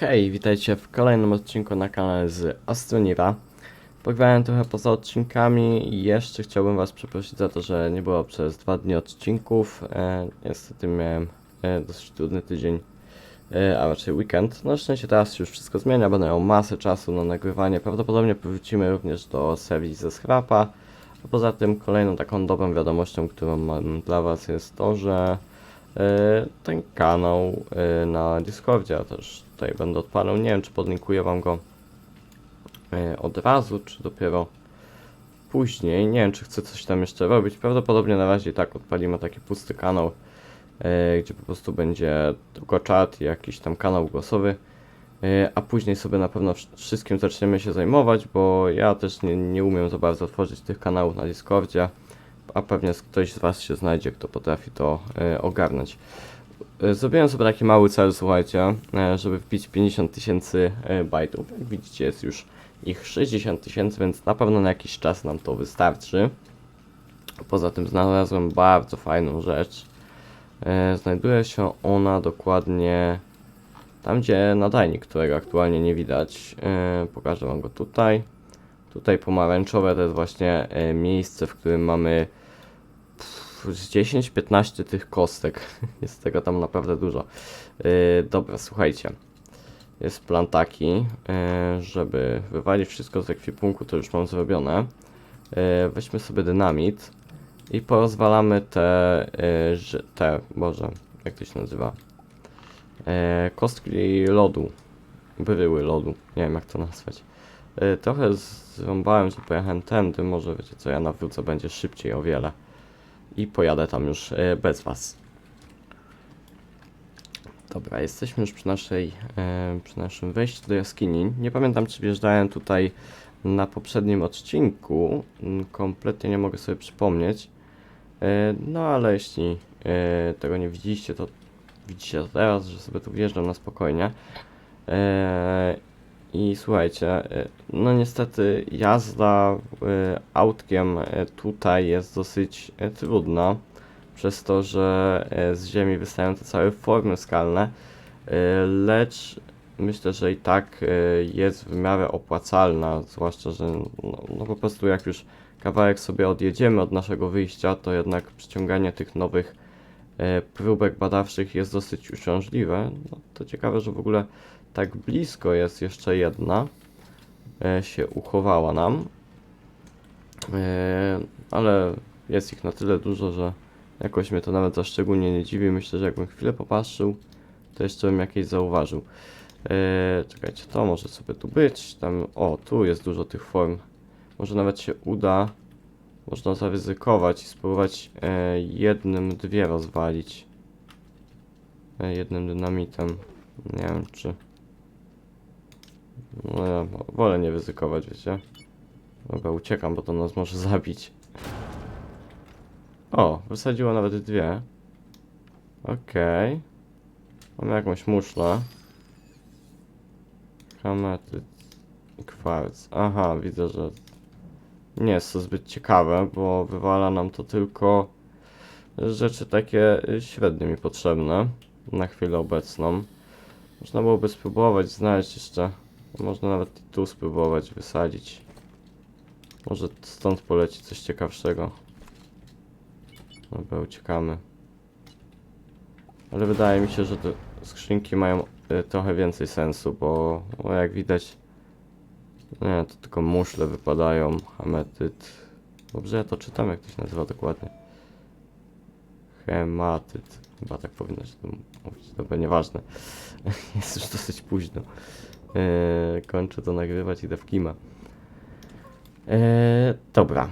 Hej, witajcie w kolejnym odcinku na kanale z Astronira. Pograłem trochę poza odcinkami i jeszcze chciałbym was przeprosić za to, że nie było przez dwa dni odcinków. E, niestety miałem e, dosyć trudny tydzień, e, a raczej weekend. Na szczęście teraz już wszystko zmienia, będę miał masę czasu na nagrywanie. Prawdopodobnie powrócimy również do serii ze Scrapa. A poza tym kolejną taką dobrą wiadomością, którą mam dla was jest to, że e, ten kanał e, na Discordzie, ja też tutaj będę odpalał. Nie wiem, czy podlinkuję wam go e, od razu, czy dopiero później. Nie wiem, czy chcę coś tam jeszcze robić. Prawdopodobnie na razie tak odpalimy taki pusty kanał, e, gdzie po prostu będzie tylko czat i jakiś tam kanał głosowy. E, A później sobie na pewno wsz- wszystkim zaczniemy się zajmować, bo ja też nie, nie umiem za bardzo tworzyć tych kanałów na Discordzie, a pewnie ktoś z Was się znajdzie, kto potrafi to ogarnąć. E, Zrobiłem sobie taki mały cel, słuchajcie, e, żeby wbić 50 tysięcy e, bajtów. Jak widzicie, jest już ich 60 tysięcy, więc na pewno na jakiś czas nam to wystarczy. Poza tym znalazłem bardzo fajną rzecz. Znajduje się ona dokładnie tam, gdzie nadajnik, którego aktualnie nie widać. Pokażę wam go tutaj. Tutaj pomarańczowe to jest właśnie miejsce, w którym mamy z 10-15 tych kostek. Jest tego tam naprawdę dużo. E, dobra, słuchajcie. Jest plan taki, e, żeby wywalić wszystko z ekwipunku, to już mam zrobione. E, weźmy sobie dynamit i porozwalamy te, ży- te, boże, jak to się nazywa? E, kostki lodu. Bryły lodu, nie wiem jak to nazwać. E, trochę zrąbałem, że pojechałem tędy, może wiecie co, ja nawrócę, będzie szybciej o wiele. I pojadę tam już e, bez was. Dobra, jesteśmy już przy naszej, e, przy naszym wejściu do jaskini. Nie pamiętam, czy wjeżdżałem tutaj na poprzednim odcinku. Mm, Kompletnie nie mogę sobie przypomnieć. E, no ale jeśli tego nie widzieliście, to widzicie teraz, że sobie tu wjeżdżam na spokojnie. I słuchajcie, e, no niestety jazda e, autkiem e, tutaj jest dosyć trudna przez to, że z ziemi wystają te całe formy skalne, lecz myślę, że i tak jest w miarę opłacalna, zwłaszcza, że no, no po prostu jak już kawałek sobie odjedziemy od naszego wyjścia, to jednak przyciąganie tych nowych próbek badawczych jest dosyć uciążliwe. No, to ciekawe, że w ogóle tak blisko jest jeszcze jedna, e, się uchowała nam, e, ale jest ich na tyle dużo, że Jakoś mnie to nawet za szczególnie nie dziwi. Myślę, że jakbym chwilę popatrzył, to jeszcze bym jakieś zauważył. Eee, czekajcie, to może sobie tu być. Tam, o, tu jest dużo tych form. Może nawet się uda. Można zaryzykować i spróbować e, jednym dwie rozwalić. E, jednym dynamitem. Nie wiem, czy... No ja wolę nie ryzykować, wiecie. Dobra, uciekam, bo to nas może zabić. O, wysadziło nawet dwie. Okej. Mamy jakąś muszlę. Kametyt i kwarc. Aha, widzę, że nie jest to zbyt ciekawe, bo wywala nam to tylko rzeczy takie średnio mi potrzebne na chwilę obecną. Można byłoby spróbować znaleźć jeszcze, można nawet tu spróbować wysadzić. Może stąd poleci coś ciekawszego. Dobra, uciekamy. Ale wydaje mi się, że te skrzynki mają y, trochę więcej sensu, bo, bo jak widać, nie, to tylko muszle wypadają, ametyt. Dobrze ja to czytam, jak to się nazywa dokładnie. Hematyt. Chyba tak powinno się to mówić. Dobra, nieważne. Jest już dosyć późno. Eee, kończę to nagrywać, idę w kima. Eee, dobra.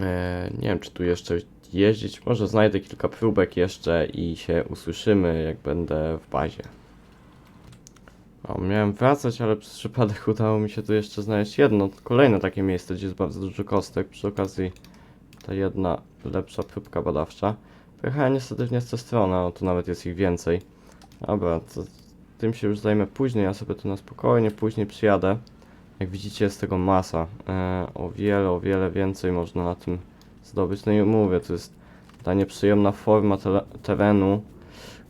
E, nie wiem, czy tu jeszcze jeździć. Może znajdę kilka próbek jeszcze i się usłyszymy, jak będę w bazie. O, miałem wracać, ale przez przypadek udało mi się tu jeszcze znaleźć jedno, kolejne takie miejsce, gdzie jest bardzo dużo kostek. Przy okazji ta jedna lepsza próbka badawcza. Pojechałem niestety w nie stronę, a tu nawet jest ich więcej. Dobra, to tym się już zajmę później, ja sobie tu na spokojnie później przyjadę. Jak widzicie jest tego masa. E, o wiele, o wiele więcej można na tym zdobyć. No i mówię, to jest ta nieprzyjemna forma terenu,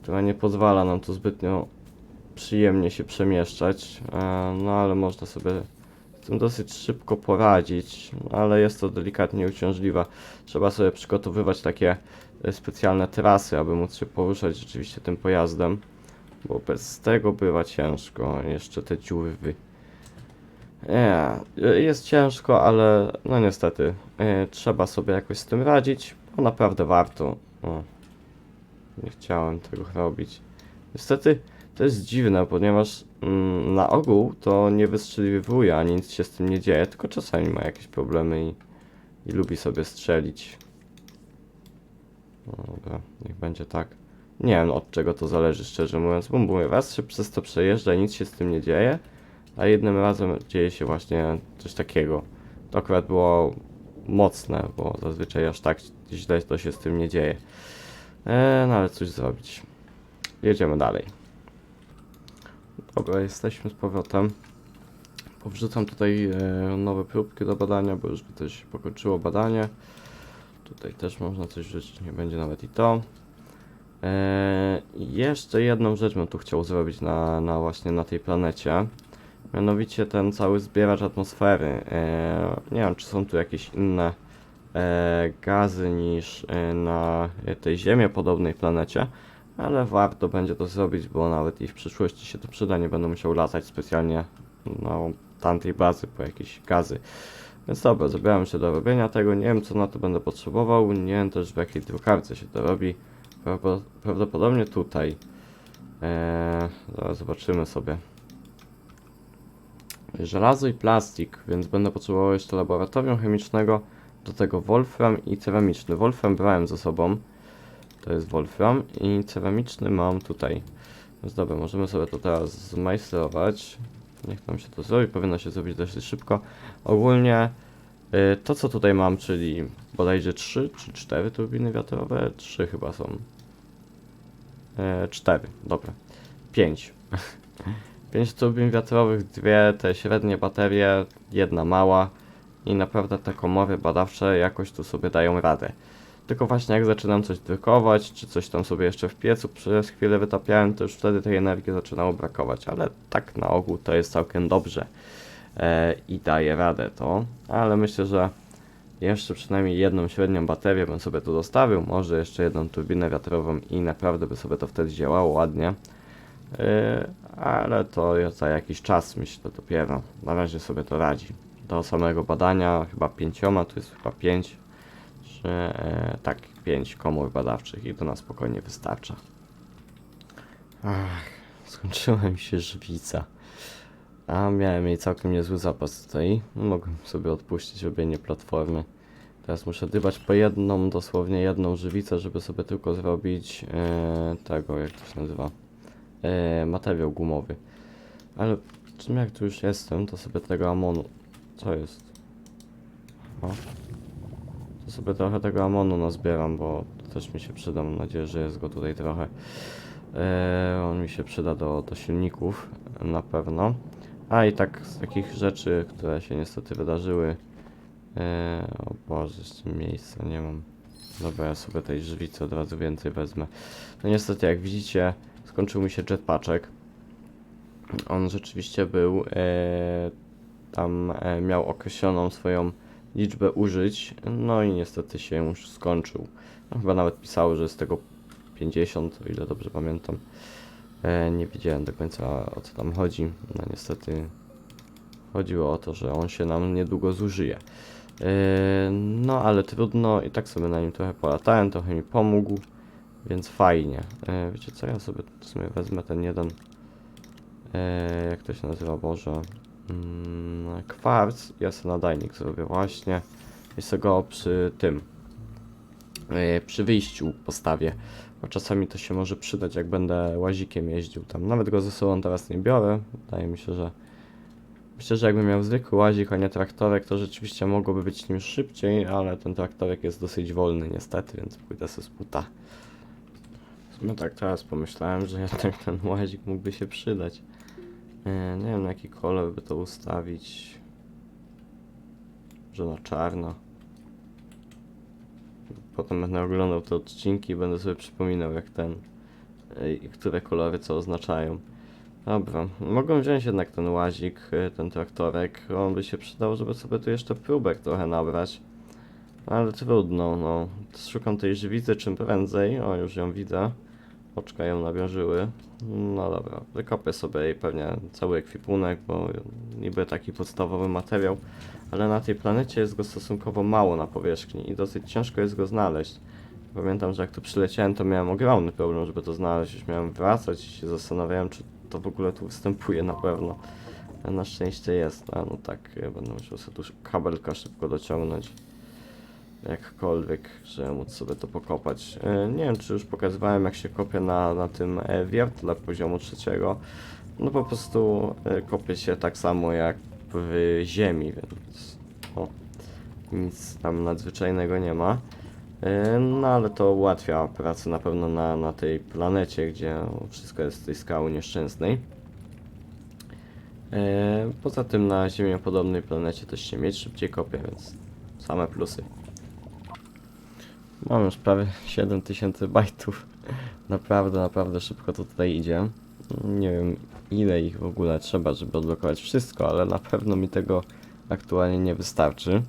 która nie pozwala nam tu zbytnio przyjemnie się przemieszczać, e, no ale można sobie z tym dosyć szybko poradzić, ale jest to delikatnie uciążliwe. Trzeba sobie przygotowywać takie e, specjalne trasy, aby móc się poruszać rzeczywiście tym pojazdem, bo bez tego bywa ciężko. Jeszcze te dziury wy... E, jest ciężko, ale no niestety e, trzeba sobie jakoś z tym radzić, bo naprawdę warto. O, nie chciałem tego robić. Niestety to jest dziwne, ponieważ mm, na ogół to nie wystrzeliwuje, ani nic się z tym nie dzieje, tylko czasami ma jakieś problemy i, i lubi sobie strzelić. No dobra, niech będzie tak. Nie wiem od czego to zależy, szczerze mówiąc, bo mówię, raz się przez to przejeżdża i nic się z tym nie dzieje, a jednym razem dzieje się właśnie coś takiego. To akurat było mocne, bo zazwyczaj aż tak źle to się z tym nie dzieje. Eee, no ale cóż zrobić. Jedziemy dalej. Dobra, jesteśmy z powrotem. Powrzucam tutaj e, nowe próbki do badania, bo już by też się pokończyło badanie. Tutaj też można coś wrzucić, nie będzie nawet i to. E, i jeszcze jedną rzecz bym tu chciał zrobić na, na właśnie na tej planecie. Mianowicie ten cały zbieracz atmosfery. E, nie wiem, czy są tu jakieś inne e, gazy niż e, na tej Ziemię podobnej planecie, ale warto będzie to zrobić, bo nawet i w przyszłości się to przyda, nie będę musiał latać specjalnie na tamtej bazy po jakieś gazy. Więc dobra, zabieram się do robienia tego, nie wiem co na to będę potrzebował, nie wiem też w jakiej drukarce się to robi, prawdopodobnie tutaj. Eee, zaraz zobaczymy sobie. Żelazo i plastik, więc będę potrzebował jeszcze laboratorium chemicznego, do tego wolfram i ceramiczny. Wolfram brałem ze sobą, to jest wolfram i ceramiczny mam tutaj. Więc dobra, możemy sobie to teraz zmajstrować. Niech nam się to zrobi, powinno się zrobić dość szybko. Ogólnie y, to co tutaj mam, czyli bodajże 3 czy 4 turbiny wiatrowe, 3 chyba są. E, 4, dobra. 5. 5 turbin wiatrowych, dwie te średnie baterie, jedna mała i naprawdę te komory badawcze jakoś tu sobie dają radę. Tylko właśnie jak zaczynam coś drukować, czy coś tam sobie jeszcze w piecu przez chwilę wytapiałem, to już wtedy tej energii zaczynało brakować, ale tak na ogół to jest całkiem dobrze e, i daje radę to, ale myślę, że jeszcze przynajmniej jedną średnią baterię bym sobie tu dostawił, może jeszcze jedną turbinę wiatrową i naprawdę by sobie to wtedy działało ładnie. Yy, ale to za jakiś czas myślę dopiero. Na razie sobie to radzi. Do samego badania chyba pięcioma, tu jest chyba pięć, czy e, tak, pięć komór badawczych i to na spokojnie wystarcza. Ach, skończyła mi się żywica. A miałem jej całkiem niezły zapas tutaj. No, mogłem sobie odpuścić robienie platformy. Teraz muszę dybać po jedną, dosłownie jedną żywicę, żeby sobie tylko zrobić e, tego, jak to się nazywa, e, materiał gumowy. Ale czym jak tu już jestem, to sobie tego amonu, co jest? O. To sobie trochę tego amonu nazbieram, bo też mi się przyda, mam nadzieję, że jest go tutaj trochę. E, on mi się przyda do, do silników, na pewno. A i tak z takich rzeczy, które się niestety wydarzyły. Eee, o Boże, jeszcze miejsca nie mam. Dobra, ja sobie tej żywicy od razu więcej wezmę. No niestety, jak widzicie, skończył mi się jetpaczek. On rzeczywiście był, e, tam e, miał określoną swoją liczbę użyć, no i niestety się już skończył. No, chyba nawet pisało, że jest tego 50, o ile dobrze pamiętam. E, nie wiedziałem do końca o co tam chodzi. No niestety chodziło o to, że on się nam niedługo zużyje. E, no ale trudno i tak sobie na nim trochę polatałem, trochę mi pomógł, więc fajnie. E, wiecie co, ja sobie w sumie wezmę ten jeden, jak to się nazywa, Boże, mm, kwarc, ja sobie nadajnik zrobię właśnie i sobie go przy tym, przy wyjściu postawię, bo czasami to się może przydać, jak będę łazikiem jeździł tam. Nawet go ze sobą teraz nie biorę, wydaje mi się, że Myślę, że jakbym miał zwykły łazik, a nie traktorek, to rzeczywiście mogłoby być nim szybciej, ale ten traktorek jest dosyć wolny niestety, więc pójdę sobie z buta. Sumie tak teraz pomyślałem, że jednak ten łazik mógłby się przydać. E, nie wiem na jaki kolor by to ustawić. Że na czarno. Potem będę oglądał te odcinki i będę sobie przypominał jak ten, e, które kolory co oznaczają. Dobra, mogłem wziąć jednak ten łazik, y, ten traktorek. On by się przydał, żeby sobie tu jeszcze próbek trochę nabrać. Ale trudno, no. Szukam tej żywicy czym prędzej. O, już ją widzę. Oczka ją nawiążyły. No dobra, wykopię sobie jej pewnie cały ekwipunek, bo niby taki podstawowy materiał. Ale na tej planecie jest go stosunkowo mało na powierzchni i dosyć ciężko jest go znaleźć. Pamiętam, że jak tu przyleciałem, to miałem ogromny problem, żeby to znaleźć. Już miałem wracać i się zastanawiałem, czy to w ogóle tu występuje na pewno. Na szczęście jest, a no tak, będę musiał sobie tu kabelka szybko dociągnąć. Jakkolwiek, żeby móc sobie to pokopać. E, Nie wiem, czy już pokazywałem, jak się kopie na, na tym wiertle poziomu trzeciego. No po prostu e, kopie się tak samo jak w ziemi, więc o, nic tam nadzwyczajnego nie ma. E, No ale to ułatwia pracę na pewno na, na tej planecie, gdzie wszystko jest z tej skały nieszczęsnej. Poza tym na ziemiopodobnej planecie też się mieć szybciej kopie, więc same plusy. Mam już prawie 7000 bajtów. Naprawdę, naprawdę szybko to tutaj idzie. Nie wiem ile ich w ogóle trzeba, żeby odblokować wszystko, ale na pewno mi tego aktualnie nie wystarczy.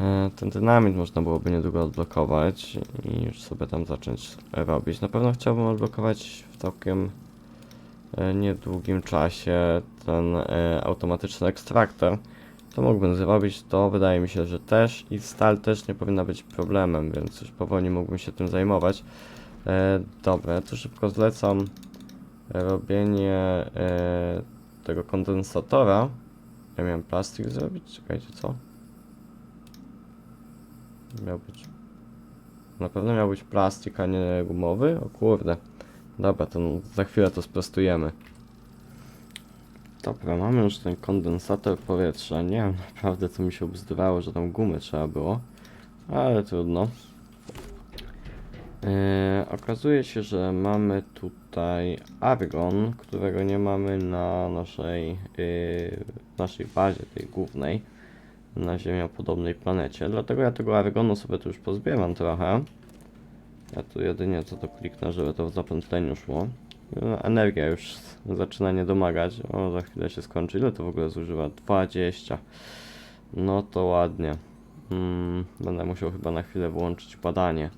E, Ten dynamit można byłoby niedługo odblokować i już sobie tam zacząć robić. Na pewno chciałbym odblokować w całkiem e, niedługim czasie ten e, automatyczny ekstraktor. To mógłbym zrobić, to wydaje mi się, że też i stal też nie powinna być problemem, więc już powoli mógłbym się tym zajmować. E, dobra, to szybko zlecam robienie e, tego kondensatora. Ja miałem plastik zrobić, czekajcie, co? Miał być... Na pewno miał być plastik, a nie gumowy? O kurde. Dobra, to za chwilę to sprostujemy. Dobra, mamy już ten kondensator powietrza. Nie wiem naprawdę co mi się obzdywało, że tam gumy trzeba było. Ale trudno. Yy, okazuje się, że mamy tutaj argon, którego nie mamy na naszej, yy, naszej bazie, tej głównej, na ziemiopodobnej planecie. Dlatego ja tego argonu sobie tu już pozbieram trochę. Ja tu jedynie co to kliknę, żeby to w zapętleniu szło. Energia już zaczyna nie domagać. O, za chwilę się skończy. Ile to w ogóle zużywa? 20. No to ładnie. Mm, będę musiał chyba na chwilę wyłączyć badanie,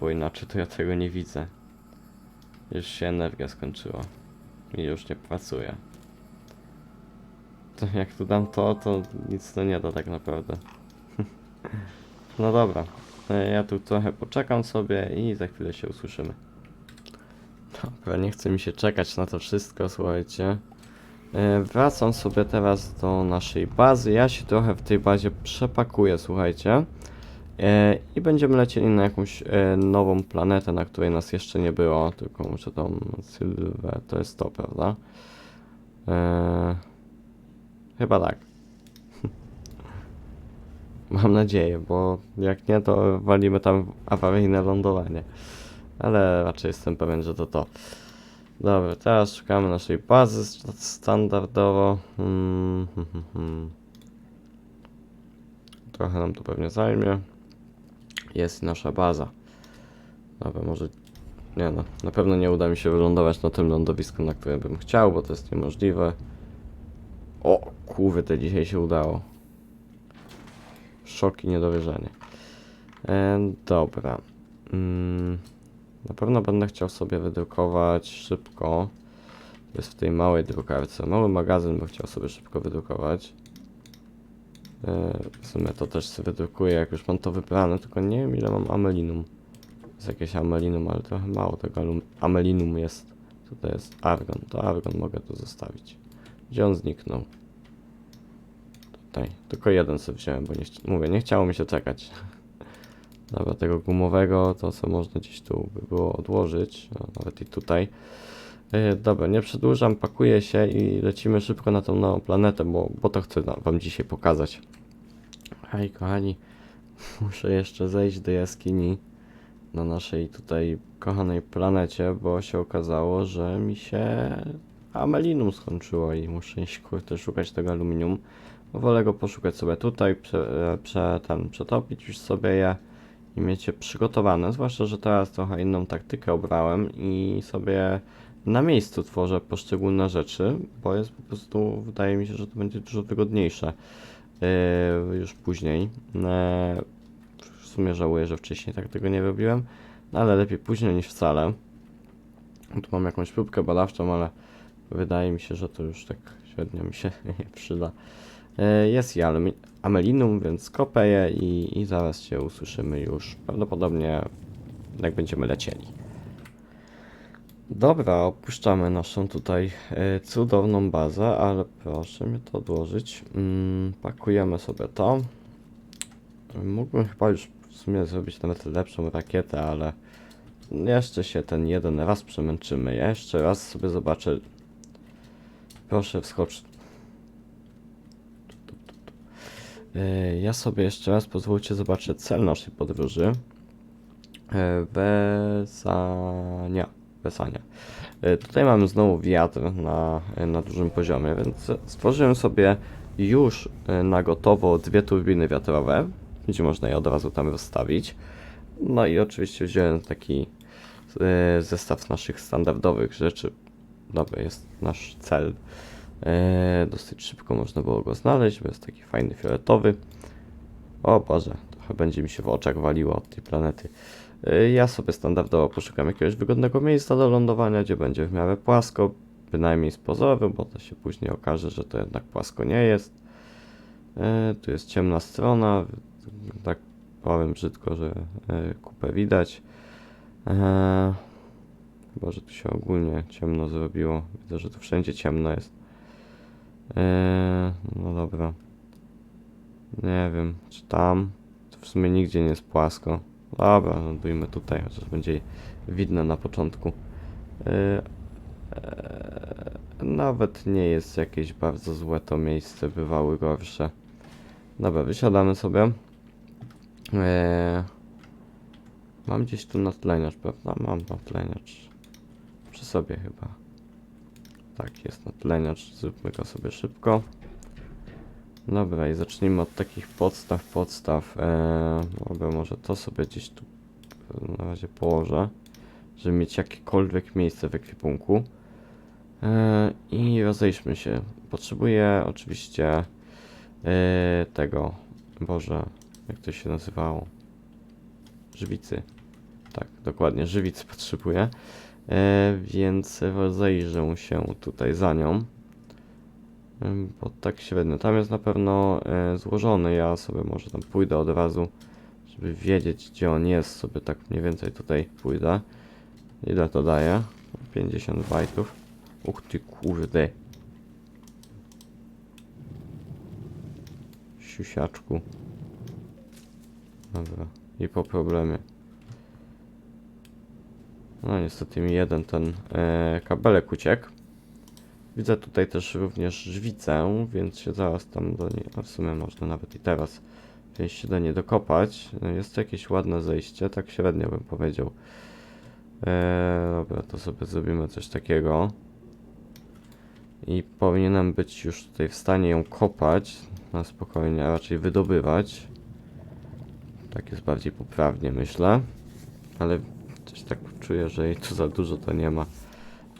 bo inaczej to ja tego nie widzę. Już się energia skończyła i już nie pracuje. To jak tu dam to, to nic to nie da tak naprawdę. no dobra, E, ja tu trochę poczekam sobie i za chwilę się usłyszymy. Dobra, nie chce mi się czekać na to wszystko, słuchajcie. E, Wracam sobie teraz do naszej bazy. Ja się trochę w tej bazie przepakuję, słuchajcie. E, I będziemy lecieli na jakąś e, nową planetę, na której nas jeszcze nie było. Tylko muszę tą sylwę, to jest to, prawda? Chyba tak. Mam nadzieję, bo jak nie, to walimy tam awaryjne lądowanie. Ale raczej jestem pewien, że to to. Dobra, teraz szukamy naszej bazy st- standardowo. Hmm, hmm, hmm, hmm. Trochę nam to pewnie zajmie. Jest nasza baza. Dobra, może... Nie no, na pewno nie uda mi się wylądować na tym lądowisku, na którym bym chciał, bo to jest niemożliwe. O, kurde, dzisiaj się udało. Szok i niedowierzanie. E, dobra. Mm, na pewno będę chciał sobie wydrukować szybko. To jest w tej małej drukarce. Mały magazyn bym chciał sobie szybko wydrukować. E, w sumie to też sobie wydrukuję, jak już mam to wybrane, tylko nie wiem ile mam amelinum. Jest jakieś amelinum, ale trochę mało tego amelinum jest. Tutaj jest argon. To argon mogę tu zostawić. Gdzie on zniknął? Tutaj. Tylko jeden sobie wziąłem, bo nie mówię, nie chciało mi się czekać. Dobra, tego gumowego, to co można gdzieś tu by było odłożyć, nawet i tutaj. Yy, dobra, nie przedłużam, pakuję się i lecimy szybko na tą nową planetę, bo, bo to chcę wam dzisiaj pokazać. Hej kochani, muszę jeszcze zejść do jaskini na naszej tutaj kochanej planecie, bo się okazało, że mi się amelinum skończyło i muszę iść szukać tego aluminium. Wolę go poszukać sobie tutaj, prze, e, prze, przetopić już sobie je i mieć je przygotowane. Zwłaszcza, że teraz trochę inną taktykę obrałem i sobie na miejscu tworzę poszczególne rzeczy, bo jest po prostu, wydaje mi się, że to będzie dużo wygodniejsze yy, już później. E, w sumie żałuję, że wcześniej tak tego nie robiłem, no ale lepiej późno niż wcale. Tu mam jakąś próbkę badawczą, ale wydaje mi się, że to już tak średnio mi się nie przyda. E, Jest i amelinum, więc kopę je i, i zaraz się usłyszymy już prawdopodobnie jak będziemy lecieli. Dobra, opuszczamy naszą tutaj e, cudowną bazę, ale proszę mi to odłożyć. Mm, pakujemy sobie to. Mógłbym chyba już w sumie zrobić nawet lepszą rakietę, ale jeszcze się ten jeden raz przemęczymy. Ja jeszcze raz sobie zobaczę. Proszę wskocz. E, Ja sobie jeszcze raz pozwólcie zobaczę cel naszej podróży. E, Wesania. Wesania. E, Tutaj mamy znowu wiatr na, na dużym poziomie, więc stworzyłem sobie już e, na gotowo dwie turbiny wiatrowe. Będzie można je od razu tam rozstawić. No i oczywiście wziąłem taki e, zestaw naszych standardowych rzeczy. Dobra, jest nasz cel. E, dosyć szybko można było go znaleźć, bo jest taki fajny fioletowy. O Boże, trochę będzie mi się w oczach waliło od tej planety. E, ja sobie standardowo poszukam jakiegoś wygodnego miejsca do lądowania, gdzie będzie w miarę płasko, bynajmniej z pozoru, bo to się później okaże, że to jednak płasko nie jest. E, tu jest ciemna strona, tak powiem brzydko, że kupę widać. Chyba, że tu się ogólnie ciemno zrobiło. Widzę, że tu wszędzie ciemno jest. Eee, no dobra. Nie wiem, czy tam. To w sumie nigdzie nie jest płasko. Dobra, lądujmy tutaj, chociaż będzie widno na początku. Eee, eee, nawet nie jest jakieś bardzo złe to miejsce, bywały gorsze. Dobra, wysiadamy sobie. Eee, mam gdzieś tu natleniacz, prawda? Mam natleniacz. Przy sobie chyba. Tak, jest natleniacz, zróbmy go sobie szybko. Dobra, i zacznijmy od takich podstaw, podstaw. Eee, może to sobie gdzieś tu na razie położę, żeby mieć jakiekolwiek miejsce w ekwipunku. Eee, I rozejrzmy się. Potrzebuję oczywiście eee, tego, Boże, jak to się nazywało? Żywicy. Tak, dokładnie, żywicy potrzebuję. E, więc rozejrzę się tutaj za nią. Ym, Bo tak średnio. Tam jest na pewno e, złożony. Ja sobie może tam pójdę od razu, żeby wiedzieć gdzie on jest. Sobie tak mniej więcej tutaj pójdę. Ile to daje? 50 bajtów. Uch ty kurde. Siusiaczku. Dobra. I po problemie. No niestety mi jeden ten e, kabelek uciekł. Widzę tutaj też również żwicę, więc się zaraz tam do niej, a w sumie można nawet i teraz wziąć się do niej dokopać. Jest to jakieś ładne zejście, tak średnio bym powiedział. E, dobra, to sobie zrobimy coś takiego. I powinienem być już tutaj w stanie ją kopać na spokojnie, a raczej wydobywać. Tak jest bardziej poprawnie, myślę. Ale czuję, że jej tu za dużo to nie ma.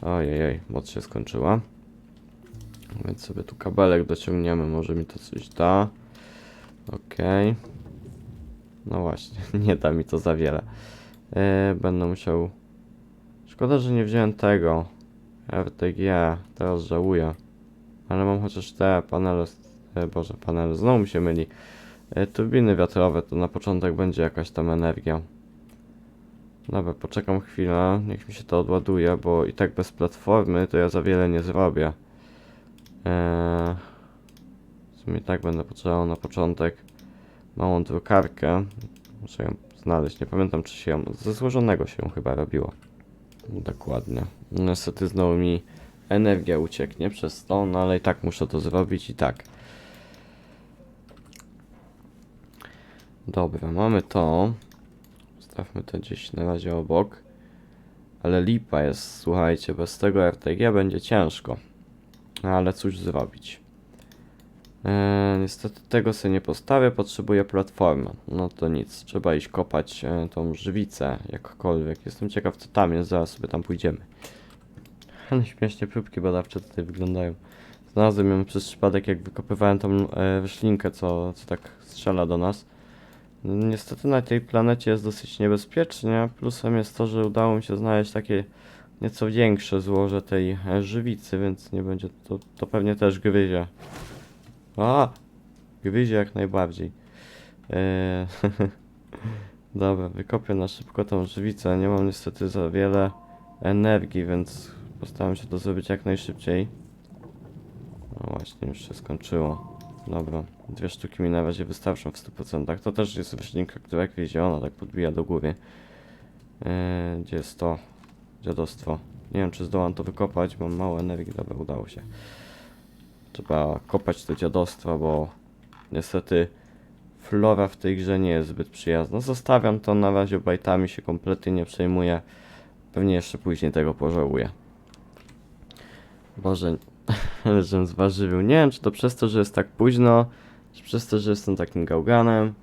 Ojej, moc się skończyła. Więc sobie tu kabelek dociągniemy, może mi to coś da. Okej. No właśnie, nie da mi to za wiele. E, będę musiał... Szkoda, że nie wziąłem tego. RTG, teraz żałuję. Ale mam chociaż te panele... E, Boże, panele, znowu mi się myli. E, turbiny wiatrowe, to na początek będzie jakaś tam energia. Dobra, poczekam chwilę, niech mi się to odładuje, bo i tak bez platformy to ja za wiele nie zrobię. Eee, w sumie tak będę potrzebował na początek małą drukarkę. Muszę ją znaleźć, nie pamiętam czy się ją, ze złożonego się ją chyba robiło. Dokładnie. Niestety znowu mi energia ucieknie przez to, no ale i tak muszę to zrobić i tak. Dobra, mamy to. Stawmy to gdzieś na razie obok. Ale lipa jest, słuchajcie, bez tego RTG będzie ciężko. Ale cóż zrobić. Eee, niestety tego sobie nie postawię, potrzebuję platformy. No to nic, trzeba iść kopać e, tą żywicę jakkolwiek. Jestem ciekaw co tam jest, zaraz sobie tam pójdziemy. Ale śmiesznie próbki badawcze tutaj wyglądają. Znalazłem ją przez przypadek, jak wykopywałem tą e, roślinkę, co, co tak strzela do nas. Niestety na tej planecie jest dosyć niebezpiecznie. Plusem jest to, że udało mi się znaleźć takie nieco większe złoże tej e, żywicy, więc nie będzie to, to pewnie też gryzie. A! Gryzie jak najbardziej. Eee, Dobra, wykopię na szybko tą żywicę. Nie mam niestety za wiele energii, więc postaram się to zrobić jak najszybciej. No właśnie, już się skończyło. Dobra, dwie sztuki mi na razie wystarczą w 100%. To też jest roślinka, która jak wiecie, ona tak podbija do góry. Eee, gdzie jest to? Dziadostwo. Nie wiem, czy zdołam to wykopać, mam mało energii. Dobra, udało się. Trzeba kopać te dziadostwa, bo niestety flora w tej grze nie jest zbyt przyjazna. Zostawiam to na razie bajtami, się kompletnie nie przejmuję. Pewnie jeszcze później tego pożałuję. Boże, ale żem zważywił. Nie wiem, czy to przez to, że jest tak późno, czy przez to, że jestem takim gałganem,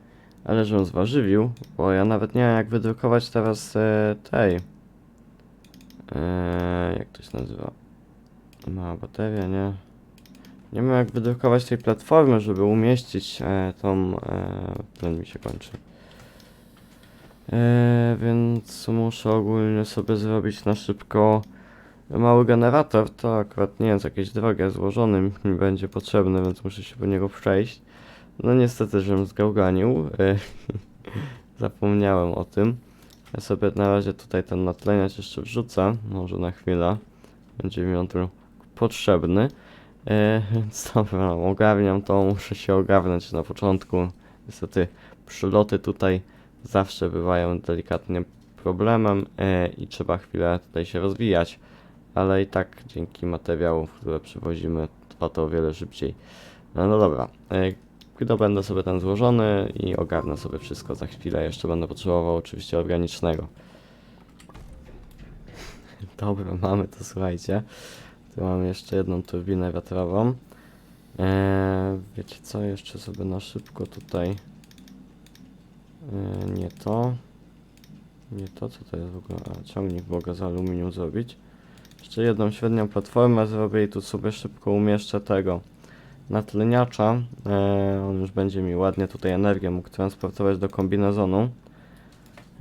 ale żem zważywił, bo ja nawet nie wiem jak wydrukować teraz e, tej. E, jak to się nazywa? Mała bateria, nie? Nie wiem jak wydrukować tej platformy, żeby umieścić e, tą... E, mi się kończy. E, więc muszę ogólnie sobie zrobić na szybko mały generator. To akurat nie jest jakieś drogie, złożony mi będzie potrzebny, więc muszę się po niego przejść. No niestety, żebym zgałganił. E, zapomniałem o tym. Ja sobie na razie tutaj ten natleniacz jeszcze wrzucę, może na chwilę. Będzie mi on tu potrzebny. E, więc dobra, ogarniam to, muszę się ogarnąć na początku. Niestety przyloty tutaj zawsze bywają delikatnie problemem e, i trzeba chwilę tutaj się rozwijać, ale i tak dzięki materiałom, które przywozimy, trwa to o wiele szybciej. No, no dobra, e, będę sobie ten złożony i ogarnę sobie wszystko za chwilę, jeszcze będę potrzebował oczywiście organicznego. Dobra, mamy to, słuchajcie. Tu mamy jeszcze jedną turbinę wiatrową. Eee, wiecie co, jeszcze sobie na szybko tutaj. Eee, nie to. Nie to, co to jest w ogóle? A, ciągnik mogę z aluminium zrobić. Jeszcze jedną średnią platformę zrobię i tu sobie szybko umieszczę tego natleniacza. Eee, on już będzie mi ładnie tutaj energię mógł transportować do kombinezonu.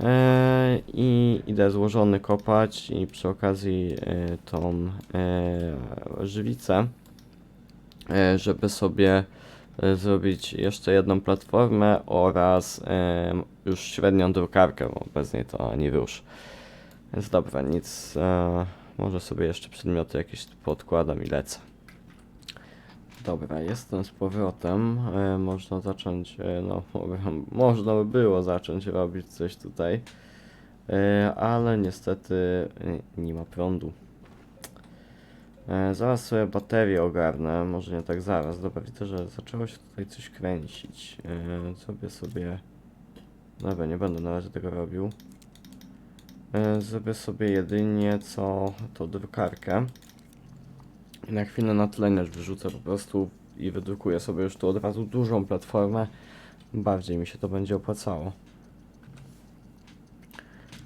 Eee, I idę złożony kopać i przy okazji e, tą e, żywicę, e, żeby sobie e, zrobić jeszcze jedną platformę oraz e, już średnią drukarkę, bo bez niej to ani rusz. Więc dobra, nic. E, może sobie jeszcze przedmioty jakieś podkładam i lecę. Dobra, jestem z powrotem. E, można zacząć, e, no, można by było zacząć robić coś tutaj, e, ale niestety e, nie ma prądu. E, zaraz sobie baterię ogarnę, może nie tak zaraz. Dobra, widzę, że zaczęło się tutaj coś kręcić. E, zrobię sobie. Dobra, nie będę na razie tego robił. E, zrobię sobie jedynie co to drukarkę. I na chwilę na tleniacz wyrzucę po prostu i wydrukuję sobie już tu od razu dużą platformę. Bardziej mi się to będzie opłacało.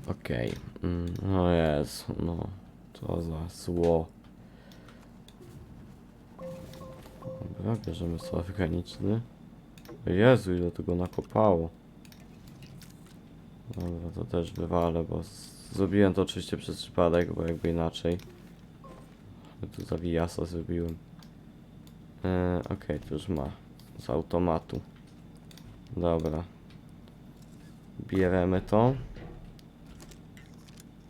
Okej. Mm, no jest, no. Co za zło. Dobra, bierzemy sobie graniczny. Jezu, ile tego nakopało. Dobra, to też wywalę, bo z- zrobiłem to oczywiście przez przypadek, bo jakby inaczej. Tu zawijasa zrobiłem. E, Okej, to już ma. Z automatu. Dobra. Bierzemy to.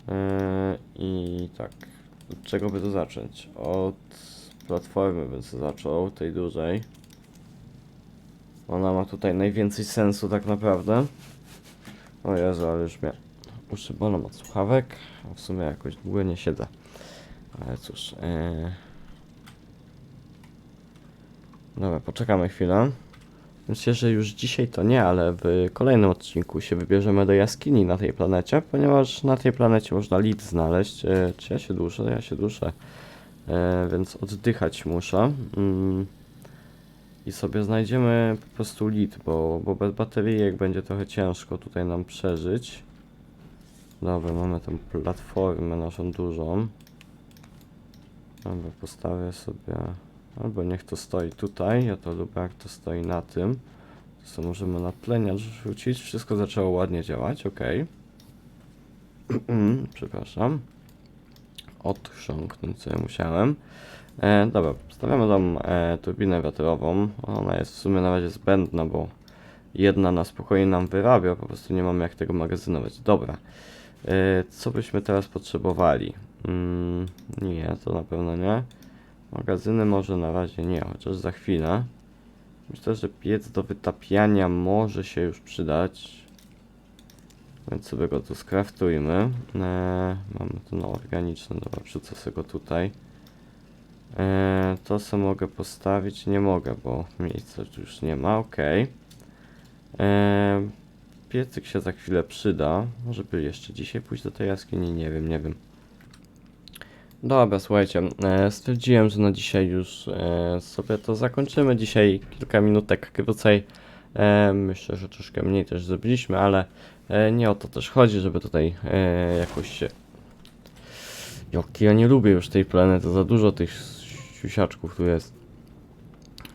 E, I tak. Od czego by to zacząć? Od platformy bym sobie zaczął, tej dużej. Ona ma tutaj najwięcej sensu tak naprawdę. O Jezu, ale już mnie uszy od słuchawek. W sumie jakoś długo nie siedzę. Ale cóż. E... Dobra, poczekamy chwilę. Myślę, że już dzisiaj to nie, ale w kolejnym odcinku się wybierzemy do jaskini na tej planecie, ponieważ na tej planecie można lit znaleźć. E, czy ja się duszę? Ja się duszę. E, więc oddychać muszę. Mm. I sobie znajdziemy po prostu lit, bo, bo bez baterii będzie trochę ciężko tutaj nam przeżyć. Dobra, mamy tę platformę naszą dużą. Dobra, postawię sobie. Albo niech to stoi tutaj. Ja to lubię, jak to stoi na tym. To sobie możemy natleniacz rzucić. Wszystko zaczęło ładnie działać, ok. Przepraszam. Odchrząknąć co ja musiałem. E, dobra, stawiamy tam e, turbinę wiatrową. Ona jest w sumie na razie zbędna, bo jedna na spokojnie nam wyrabia, po prostu nie mamy jak tego magazynować. Dobra. E, co byśmy teraz potrzebowali? Mm, nie, to na pewno nie. Magazyny może na razie nie, chociaż za chwilę. Myślę, że piec do wytapiania może się już przydać. Więc sobie go tu skraftujmy. E, mamy tu no organiczne, dobra, wrzucę sobie go tutaj. E, to co mogę postawić? Nie mogę, bo miejsca tu już nie ma, ok. E, piecyk się za chwilę przyda. Może by jeszcze dzisiaj pójść do tej jaskini? Nie wiem, nie wiem. Dobra, słuchajcie, e, stwierdziłem, że na dzisiaj już sobie to zakończymy. Dzisiaj kilka minutek krócej. Myślę, że troszkę mniej też zrobiliśmy, ale nie o to też chodzi, żeby tutaj jakoś się... Jaki ja nie lubię już tej planety, za dużo tych siusiaczków tu jest.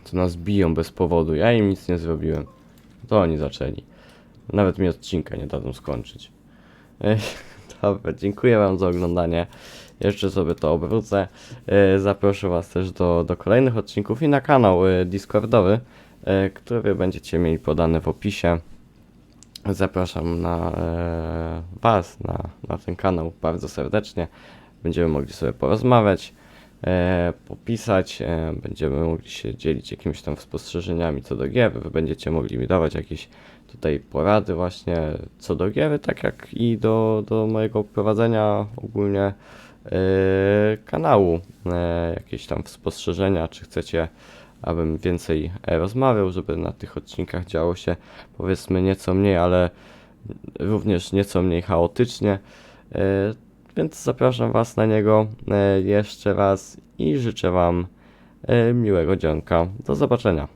Co nas biją bez powodu, ja im nic nie zrobiłem. To oni zaczęli. Nawet mi odcinka nie dadzą skończyć. E, Dobra, dziękuję wam za oglądanie. Jeszcze sobie to obrócę. E, Zaproszę Was też do, do kolejnych odcinków i na kanał e, Discordowy, e, który będziecie mieli podany w opisie. Zapraszam na e, Was, na, na ten kanał bardzo serdecznie. Będziemy mogli sobie porozmawiać, popisać, e, będziemy mogli się dzielić jakimiś tam spostrzeżeniami co do gier. Wy będziecie mogli mi dawać jakieś tutaj porady właśnie co do giery, tak jak i do, do mojego prowadzenia ogólnie e, kanału. E, jakieś tam spostrzeżenia, czy chcecie, abym więcej e, rozmawiał, żeby na tych odcinkach działo się powiedzmy nieco mniej, ale również nieco mniej chaotycznie. Więc zapraszam Was na niego e, jeszcze raz i życzę Wam e, miłego dzionka. Do zobaczenia.